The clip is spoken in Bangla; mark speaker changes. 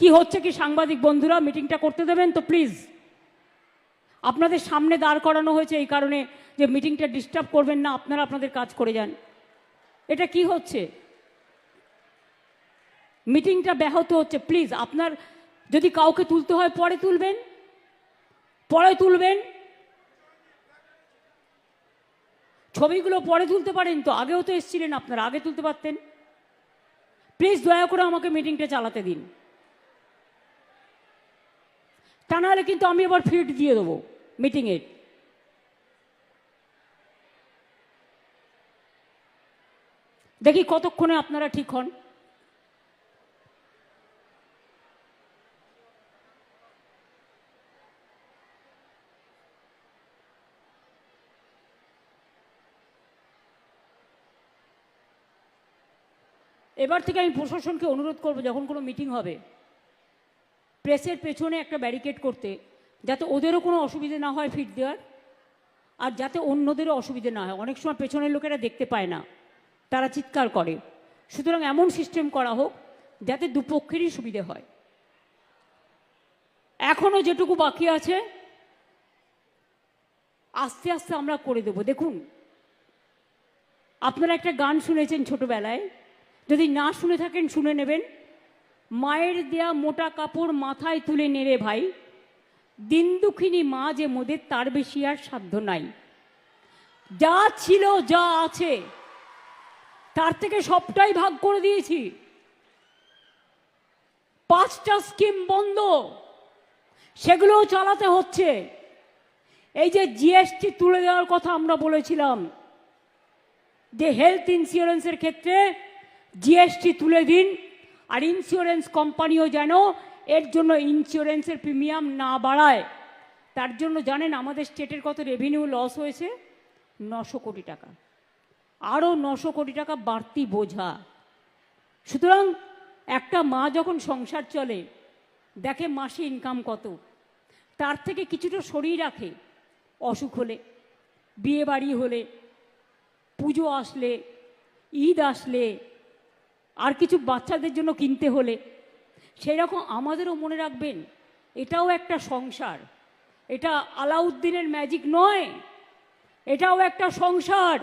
Speaker 1: কি হচ্ছে কি সাংবাদিক বন্ধুরা মিটিংটা করতে দেবেন তো প্লিজ আপনাদের সামনে দাঁড় করানো হয়েছে এই কারণে যে মিটিংটা ডিস্টার্ব করবেন না, আপনারা আপনাদের কাজ করে যান। এটা কি হচ্ছে? মিটিংটা ব্যাহত হচ্ছে প্লিজ আপনার যদি কাউকে তুলতে হয়, পরে তুলবেন। পরে তুলবেন। ছবিগুলো পরে তুলতে পারেন তো, আগেও তো এসেছিলেন আপনারা, আগে তুলতে পারতেন। প্লিজ দয়া করে আমাকে মিটিংটা চালাতে দিন। তা নাহলে কিন্তু আমি আবার ফিড দিয়ে দেবো মিটিংয়ের দেখি কতক্ষণে আপনারা ঠিক হন। এবার থেকে আমি প্রশাসনকে অনুরোধ করব, যখন কোনো মিটিং হবে। প্রেসের পেছনে একটা ব্যারিকেড করতে, যাতে ওদেরও কোনো অসুবিধে না হয় ফিট দেওয়ার, আর যাতে অন্যদেরও অসুবিধে না হয়। অনেক সময় পেছনের লোকেরা দেখতে পায় না, তারা চিৎকার করে। সুতরাং এমন সিস্টেম করা হোক, যাতে দুপক্ষেরই সুবিধে হয়। এখনও যেটুকু বাকি আছে, আস্তে আস্তে আমরা করে দেব। দেখুন, আপনারা একটা গান শুনেছেন ছোটবেলায়। যদি না শুনে থাকেন, শুনে নেবেন। মায়ের দেয়া মোটা কাপড় মাথায় তুলে নেড়ে ভাই। দিন দুঃখিনী মা যে মোদের তার বেশি আর সাধ্য নাই। যা ছিল, যা আছে, তার থেকে সবটাই ভাগ করে দিয়েছি। পাঁচটা স্কিম বন্ধ, সেগুলোও চালাতে হচ্ছে। এই যে জিএসটি তুলে দেওয়ার কথা আমরা বলেছিলাম, যে হেলথ ইন্স্যুরেন্সের ক্ষেত্রে জিএসটি তুলে দিন আর ইন্স্যুরেন্স কোম্পানিও যেন এর জন্য ইন্স্যুরেন্সের প্রিমিয়াম না বাড়ায়, তার জন্য জানেন আমাদের স্টেটের কত রেভিনিউ লস হয়েছে? নশো কোটি টাকা। আরও নশো কোটি টাকা বাড়তি বোঝা। সুতরাং একটা মা যখন সংসার চলে, দেখে মাসে ইনকাম কত। তার থেকে কিছুটা সরিয়ে রাখে, অসুখ হলে, বিয়ে বাড়ি হলে, পুজো আসলে, ঈদ আসলে আর কিছু বাচ্চাদের জন্য কিনতে হলে সেই রকম আমাদেরও মনে রাখবেন, এটাও একটা সংসার। এটা আলাউদ্দিনের ম্যাজিক নয়, এটাও একটা সংসার।